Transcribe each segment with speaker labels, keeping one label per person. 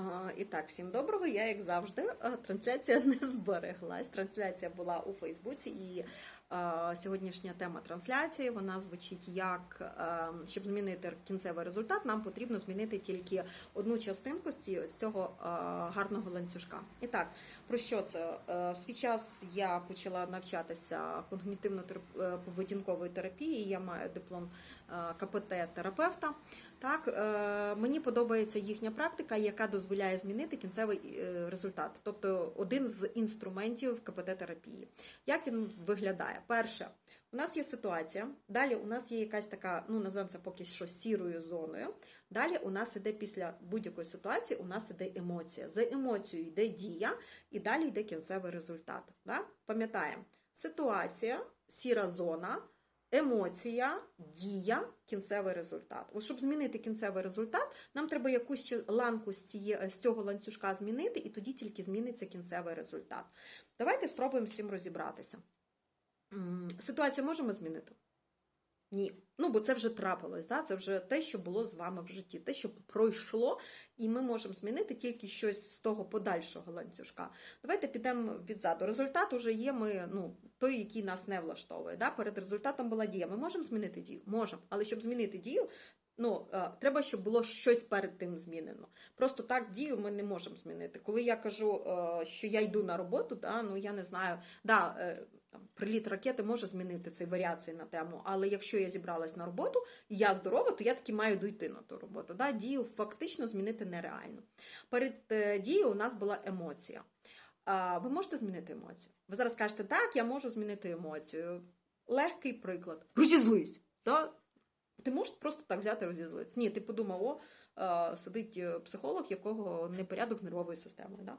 Speaker 1: А, І так, всім доброго. Я, як завжди, трансляція не збереглась. Трансляція була у Фейсбуці, і сьогоднішня тема трансляції вона звучить як щоб змінити кінцевий результат, нам потрібно змінити тільки одну частинку з цього гарного ланцюжка. І так, про що це? Е, В свій час я почала навчатися когнітивно-поведінкової терапії. Я маю диплом е, КПТ-терапевта. Так, е, мені подобається їхня практика, яка дозволяє змінити кінцевий е, результат, тобто один з інструментів КПТ-терапії. Як він виглядає? Перше, у нас є ситуація, далі у нас є якась така, ну називаємо це поки що сірою зоною. Далі у нас іде після будь-якої ситуації, у нас іде емоція. За емоцією йде дія, і далі йде кінцевий результат. Да? Пам'ятаємо, ситуація, сіра зона, емоція, дія, кінцевий результат. От щоб змінити кінцевий результат, нам треба якусь ланку з, ціє, з цього ланцюжка змінити, і тоді тільки зміниться кінцевий результат. Давайте спробуємо з цим розібратися. Ситуацію можемо змінити? Ні. Ну, бо це вже трапилось, да? це вже те, що було з вами в житті, те, що пройшло, і ми можемо змінити тільки щось з того подальшого ланцюжка. Давайте підемо відзаду. Результат уже є, ми, ну, той, який нас не влаштовує. Да? Перед результатом була дія. Ми можемо змінити дію? Можемо. Але щоб змінити дію, ну, е, треба, щоб було щось перед тим змінено. Просто так дію ми не можемо змінити. Коли я кажу, е, що я йду на роботу, да, ну я не знаю, да, е, там, приліт ракети може змінити цей варіації на тему, але якщо я зібралась на роботу, і я здорова, то я таки маю дійти на ту роботу. Да? Дію фактично змінити нереально. Перед е, дією у нас була емоція. Ви можете змінити емоцію? Ви зараз кажете, так, я можу змінити емоцію. Легкий приклад. Розізлись. Да? Ти можеш просто так взяти розізлитися. Ні, ти подумав, о, е, сидить е, психолог, якого непорядок з нервовою системою. Да?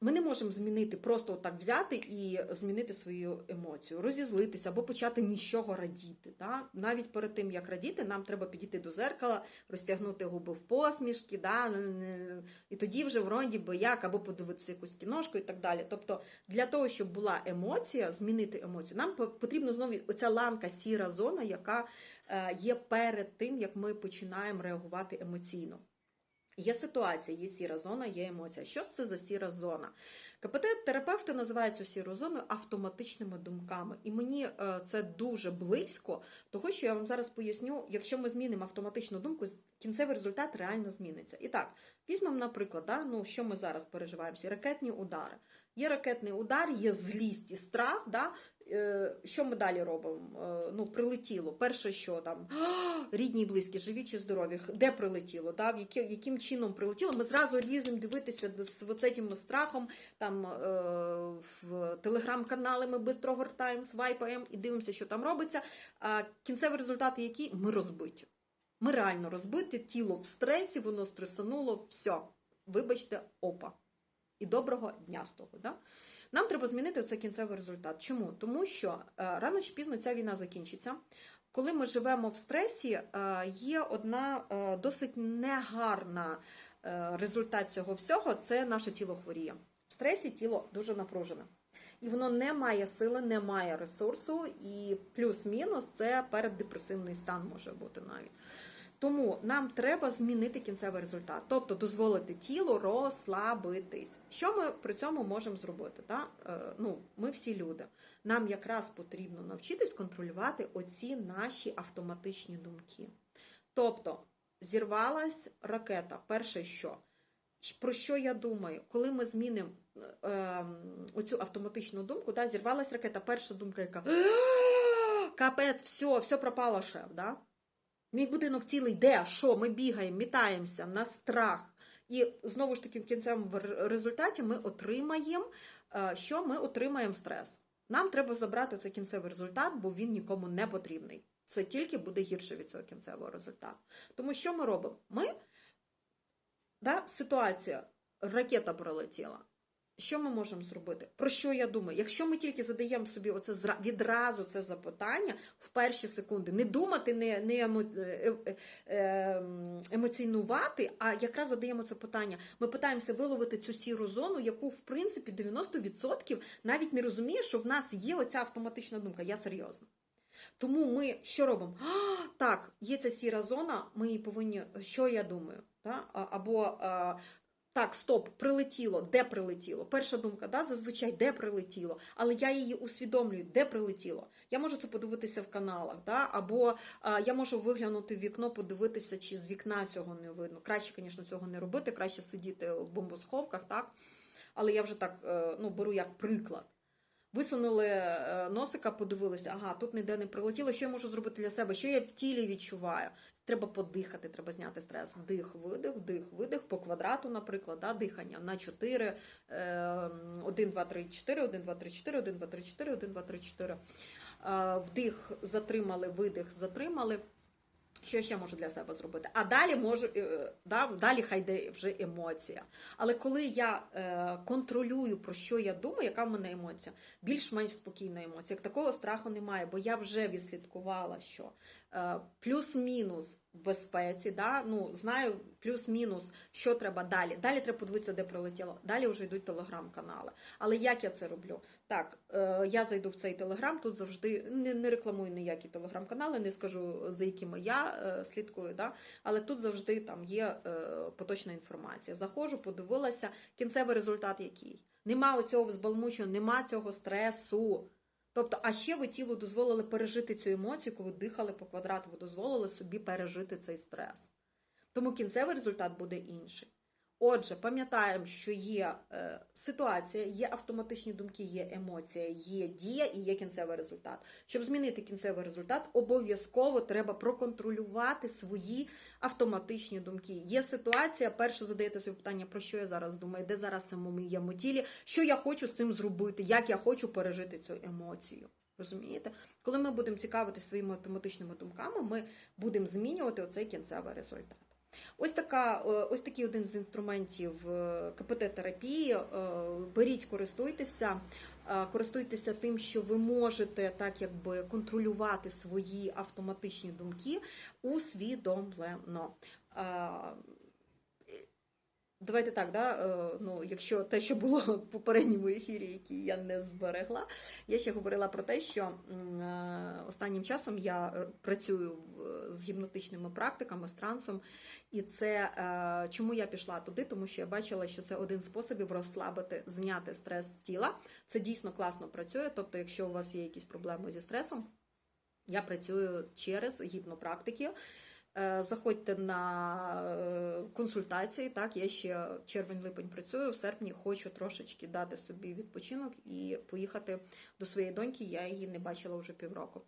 Speaker 1: Ми не можемо змінити, просто так взяти і змінити свою емоцію, розізлитися або почати нічого радіти. Да? Навіть перед тим, як радіти, нам треба підійти до зеркала, розтягнути губи в посмішки, да? і тоді вже вроді би як, або подивитися якусь кіношку і так далі. Тобто, для того, щоб була емоція, змінити емоцію, нам по- потрібно знову оця ланка сіра зона, яка е, є перед тим, як ми починаємо реагувати емоційно. Є ситуація, є сіра зона, є емоція. Що це за сіра зона? КПТ-терапевти називають цю сіру зону автоматичними думками. І мені е, це дуже близько, того що я вам зараз поясню, якщо ми змінимо автоматичну думку, кінцевий результат реально зміниться. І так, візьмемо, наприклад, да, ну, що ми зараз переживаємо, ракетні удари. Є ракетний удар, є злість і страх. Да? Е, Що ми далі робимо? Е, Ну, прилетіло. Перше, що там рідні і близькі, живі чи здорові, де прилетіло, да? яким чином прилетіло. Ми зразу ліземо дивитися з оцим страхом. Там е, в телеграм-канали ми швидко вертаємо, свайпаємо і дивимося, що там робиться. А кінцевий результат який? Ми розбиті. Ми реально розбиті, тіло в стресі, воно стресануло, все. Вибачте, опа. І доброго дня з того. Да? Нам треба змінити цей кінцевий результат. Чому? Тому що е, рано чи пізно ця війна закінчиться. Коли ми живемо в стресі, е, є одна е, досить негарна результат цього всього це наше тіло хворіє. В стресі тіло дуже напружене. І воно не має сили, не має ресурсу, і плюс-мінус це переддепресивний стан може бути навіть. Тому нам треба змінити кінцевий результат, тобто дозволити тілу розслабитись. Що ми при цьому можемо зробити? Та? Е, ну, ми всі люди. Нам якраз потрібно навчитись контролювати оці наші автоматичні думки. Тобто, зірвалась ракета. Перше, що? Про що я думаю? Коли ми змінимо е, е, оцю автоматичну думку, да, зірвалась ракета, перша думка, яка капець, все, все пропало шеф. Да? Мій будинок цілий де? Що? Ми бігаємо, мітаємося, в нас страх. І знову ж таки, в кінцевому результаті ми отримаємо, е, що ми отримаємо стрес. Нам треба забрати цей кінцевий результат, бо він нікому не потрібний. Це тільки буде гірше від цього кінцевого результату. Тому що ми робимо? Ми, да, ситуація, ракета пролетіла. Що ми можемо зробити? Про що я думаю? Якщо ми тільки задаємо собі оце відразу це запитання в перші секунди, не думати, не, не емо, е, е, е, емоційнувати, а якраз задаємо це питання. Ми питаємося виловити цю сіру зону, яку, в принципі, 90% навіть не розуміє, що в нас є оця автоматична думка. Я серйозно. Тому ми що робимо? А, так, є ця сіра зона, ми її повинні. Що я думаю? Да? А- Або так, стоп, прилетіло, де прилетіло? Перша думка, да, зазвичай де прилетіло, але я її усвідомлюю, де прилетіло. Я можу це подивитися в каналах, да? або е, я можу виглянути в вікно, подивитися, чи з вікна цього не видно. Краще, звісно, цього не робити, краще сидіти в бомбосховках, так? Але я вже так е, ну, беру як приклад. Висунули е, носика, подивилися, ага, тут ніде не прилетіло. Що я можу зробити для себе? Що я в тілі відчуваю? Треба подихати, треба зняти стрес. Вдих, видих, вдих, видих по квадрату, наприклад, да, дихання на 4, е, 1, 2, 3, 4, 1, 2, 3, 4, 1, 2, 3, 4, 1, 2, 3, 4. Е, Вдих затримали, видих затримали. Що ще можу для себе зробити? А далі можу е, да, далі хай йде вже емоція. Але коли я е, контролюю про що я думаю, яка в мене емоція, більш-менш спокійна емоція. Як такого страху немає, бо я вже відслідкувала, що плюс-мінус в безпеці, да, ну знаю плюс-мінус, що треба далі. Далі треба подивитися, де прилетіло. Далі вже йдуть телеграм-канали. Але як я це роблю? Так, е, я зайду в цей телеграм, тут завжди не, не рекламую ніякі телеграм-канали, не скажу за якими я е, слідкую, да? але тут завжди там є е, поточна інформація. Заходжу, подивилася, кінцевий результат який. Нема оцього взбалмучення, нема цього стресу. Тобто, а ще ви тілу дозволили пережити цю емоцію, коли дихали по квадрату, ви дозволили собі пережити цей стрес. Тому кінцевий результат буде інший. Отже, пам'ятаємо, що є е, ситуація, є автоматичні думки, є емоція, є дія і є кінцевий результат. Щоб змінити кінцевий результат, обов'язково треба проконтролювати свої автоматичні думки. Є ситуація, перше задаєте собі питання, про що я зараз думаю, де зараз в моєму тілі, що я хочу з цим зробити, як я хочу пережити цю емоцію. Розумієте? Коли ми будемо цікавитися своїми автоматичними думками, ми будемо змінювати оцей кінцевий результат. Ось така, е, ось такий один з інструментів е, КПТ-терапії. Е, Беріть, користуйтеся, користуйтеся тим, що ви можете так якби контролювати свої автоматичні думки усвідомлено. Давайте так, да? е, ну, якщо те, що було в попередньому ефірі, який я не зберегла, я ще говорила про те, що е, останнім часом я працюю з гіпнотичними практиками, з трансом, і це е, чому я пішла туди, тому що я бачила, що це один з способів розслабити, зняти стрес з тіла. Це дійсно класно працює. Тобто, якщо у вас є якісь проблеми зі стресом, я працюю через гіпнопрактики. Е, Заходьте на е, консультації. Так, я ще червень-липень працюю. В серпні хочу трошечки дати собі відпочинок і поїхати до своєї доньки. Я її не бачила вже півроку.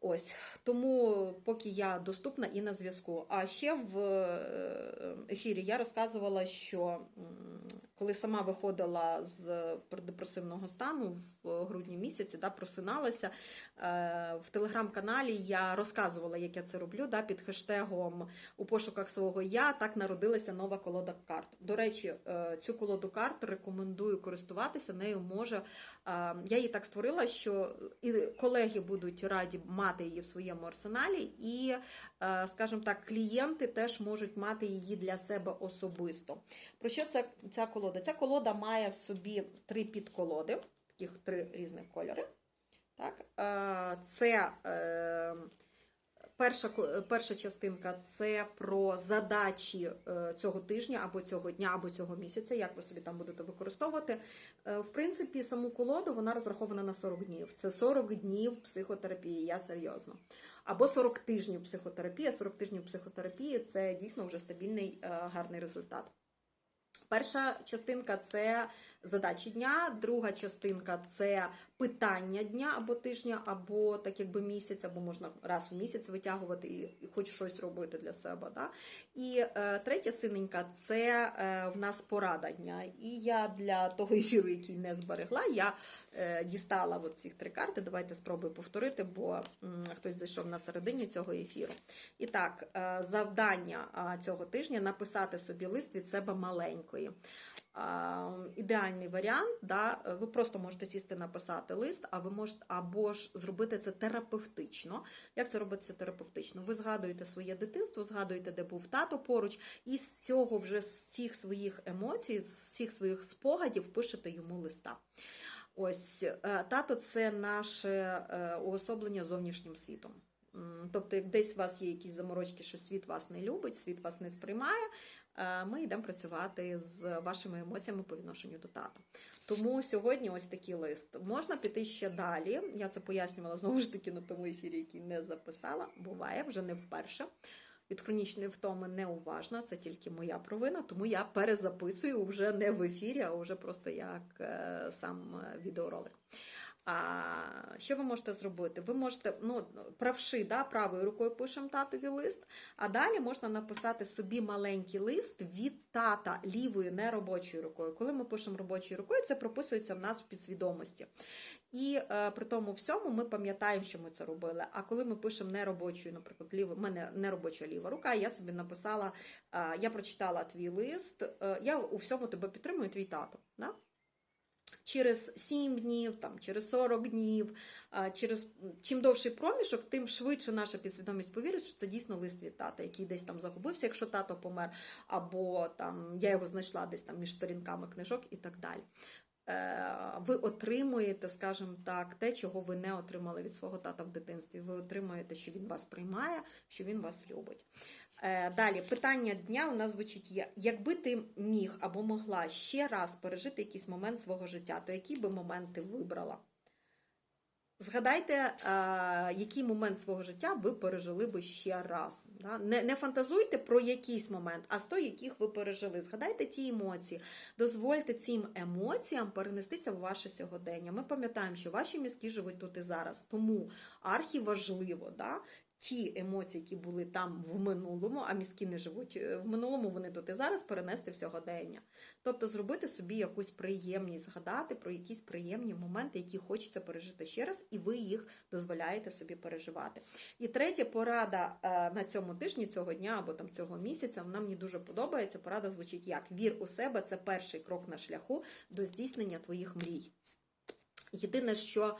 Speaker 1: Ось тому, поки я доступна і на зв'язку. А ще в е, ефірі я розказувала, що коли сама виходила з депресивного стану в грудні місяці, да, просиналася е, в телеграм-каналі. Я розказувала, як я це роблю. Да, під хештегом у пошуках свого я так народилася нова колода карт. До речі, е, цю колоду карт рекомендую користуватися. Нею може е, я її так створила, що і колеги будуть раді мати її в своєму арсеналі, і, е, скажімо так, клієнти теж можуть мати її для себе особисто. Про що це ця колода? Ця колода має в собі три підколоди, таких три різних кольори. Так? Е, Це е, перша, перша частинка це про задачі е, цього тижня або цього дня, або цього місяця, як ви собі там будете використовувати. Е, В принципі, саму колоду вона розрахована на 40 днів. Це 40 днів психотерапії, я серйозно. Або 40 тижнів психотерапії. 40 тижнів психотерапії це дійсно вже стабільний е, гарний результат. Перша частинка це задачі дня, друга частинка це питання дня або тижня, або так якби місяць, або можна раз в місяць витягувати і хоч щось робити для себе. Да? І е, третя синенька це е, в нас порада дня. І я для того ефіру, який не зберегла, я е, дістала от ці три карти. Давайте спробую повторити, бо м, хтось зайшов на середині цього ефіру. І так, е, завдання цього тижня написати собі лист від себе маленької. Ідеальний варіант, да, ви просто можете сісти написати лист, а ви можете або ж зробити це терапевтично. Як це робиться терапевтично? Ви згадуєте своє дитинство, згадуєте, де був тато поруч, і з цього вже з цих своїх емоцій, з цих своїх спогадів пишете йому листа. Ось е, тато це наше е, уособлення зовнішнім світом. Тобто, як десь у вас є якісь заморочки, що світ вас не любить, світ вас не сприймає, е, ми йдемо працювати з вашими емоціями по відношенню до тата. Тому сьогодні ось такий лист. Можна піти ще далі. Я це пояснювала знову ж таки на тому ефірі, який не записала. Буває вже не вперше. Від хронічної втоми неуважна, це тільки моя провина, тому я перезаписую вже не в ефірі, а вже просто як е, сам е, відеоролик. А що ви можете зробити? Ви можете, ну, правши, да, правою рукою пишемо татові лист, а далі можна написати собі маленький лист від тата лівою, не робочою рукою. Коли ми пишемо робочою рукою, це прописується в нас в підсвідомості. І е, при тому всьому ми пам'ятаємо, що ми це робили. А коли ми пишемо не робочою, наприклад, ліво, в мене не робоча ліва рука, я собі написала, е, я прочитала твій лист, е, я у всьому тебе підтримую, твій тато. Да? Через 7 днів, там, через 40 днів, через чим довший проміжок, тим швидше наша підсвідомість повірить, що це дійсно лист від тата, який десь там загубився, якщо тато помер, або там я його знайшла десь там між сторінками книжок і так далі. Е, Ви отримуєте, скажімо так, те, чого ви не отримали від свого тата в дитинстві. Ви отримуєте, що він вас приймає, що він вас любить. Е, Далі питання дня у нас звучить: якби ти міг або могла ще раз пережити якийсь момент свого життя, то який би момент ти вибрала? Згадайте, е, який момент свого життя ви пережили би ще раз. Не, не фантазуйте про якийсь момент, а з той, яких ви пережили. Згадайте ті емоції, дозвольте цим емоціям перенестися в ваше сьогодення. Ми пам'ятаємо, що ваші мізки живуть тут і зараз, тому архіважливо, да? Ті емоції, які були там в минулому, а мізки не живуть е, в минулому, вони тут і зараз перенести в сьогодення. Тобто зробити собі якусь приємність, згадати про якісь приємні моменти, які хочеться пережити ще раз, і ви їх дозволяєте собі переживати. І третя порада е, на цьому тижні, цього дня або там цього місяця, вона мені дуже подобається. Порада звучить як: вір у себе це перший крок на шляху до здійснення твоїх мрій. Єдине, що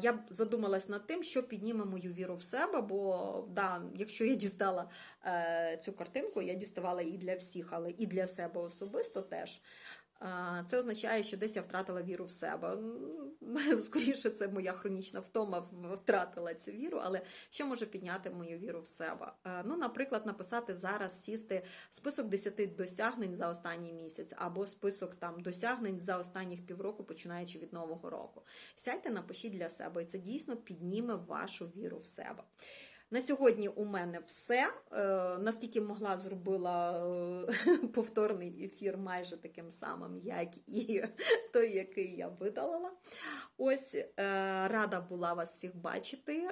Speaker 1: я б задумалась над тим, що підніме мою віру в себе, бо да, якщо я дістала е, цю картинку, я діставала і для всіх, але і для себе особисто теж. Це означає, що десь я втратила віру в себе. Скоріше, це моя хронічна втома втратила цю віру, але що може підняти мою віру в себе? Ну, наприклад, написати зараз, сісти список 10 досягнень за останній місяць, або список там досягнень за останніх півроку, починаючи від нового року. Сядьте, напишіть для себе, і це дійсно підніме вашу віру в себе. На сьогодні у мене все. Е, Настільки могла зробила е, повторний ефір майже таким самим, як і той, який я видалила. Ось е, рада була вас всіх бачити.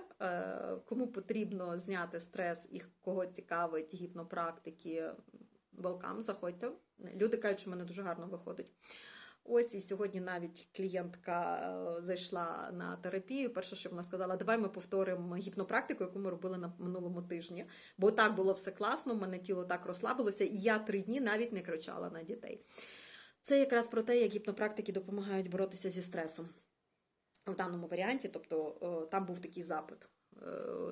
Speaker 1: Кому потрібно зняти стрес і кого цікавить гіпнопрактики, welcome, заходьте. Люди кажуть, що в мене дуже гарно виходить. Ось і сьогодні навіть клієнтка е, зайшла на терапію. Перше, що вона сказала, давай ми повторимо гіпнопрактику, яку ми робили на минулому тижні. Бо так було все класно, у мене тіло так розслабилося, і я три дні навіть не кричала на дітей. Це якраз про те, як гіпнопрактики допомагають боротися зі стресом в даному варіанті. Тобто е, там був такий запит, е,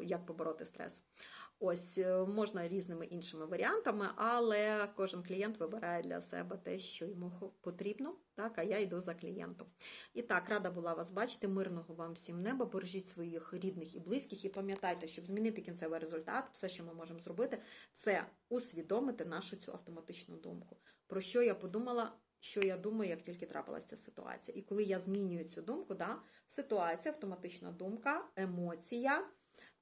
Speaker 1: як побороти стрес. Ось е, можна різними іншими варіантами, але кожен клієнт вибирає для себе те, що йому потрібно. Так, а я йду за клієнтом. І так, рада була вас бачити. Мирного вам всім неба. Бережіть своїх рідних і близьких. І пам'ятайте, щоб змінити кінцевий результат, все, що ми можемо зробити, це усвідомити нашу цю автоматичну думку. Про що я подумала, що я думаю, як тільки трапилася ця ситуація. І коли я змінюю цю думку, да, ситуація, автоматична думка, емоція.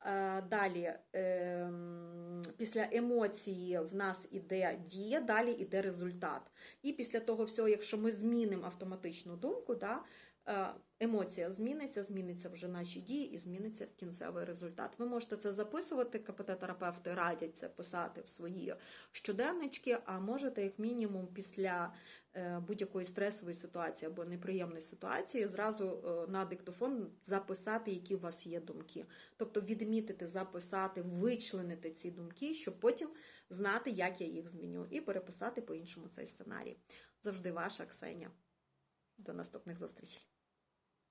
Speaker 1: Е, Далі, ем, після емоції в нас іде дія, далі іде результат. І після того всього, якщо ми змінимо автоматичну думку, да, е, емоція зміниться, зміниться вже наші дії і зміниться кінцевий результат. Ви можете це записувати, КПТ-терапевти радять це писати в свої щоденнички, а можете, як мінімум, після будь-якої стресової ситуації або неприємної ситуації зразу е, на диктофон записати, які у вас є думки. Тобто відмітити, записати, вичленити ці думки, щоб потім знати, як я їх зміню, і переписати по-іншому цей сценарій. Завжди ваша Ксеня. До наступних зустрічей.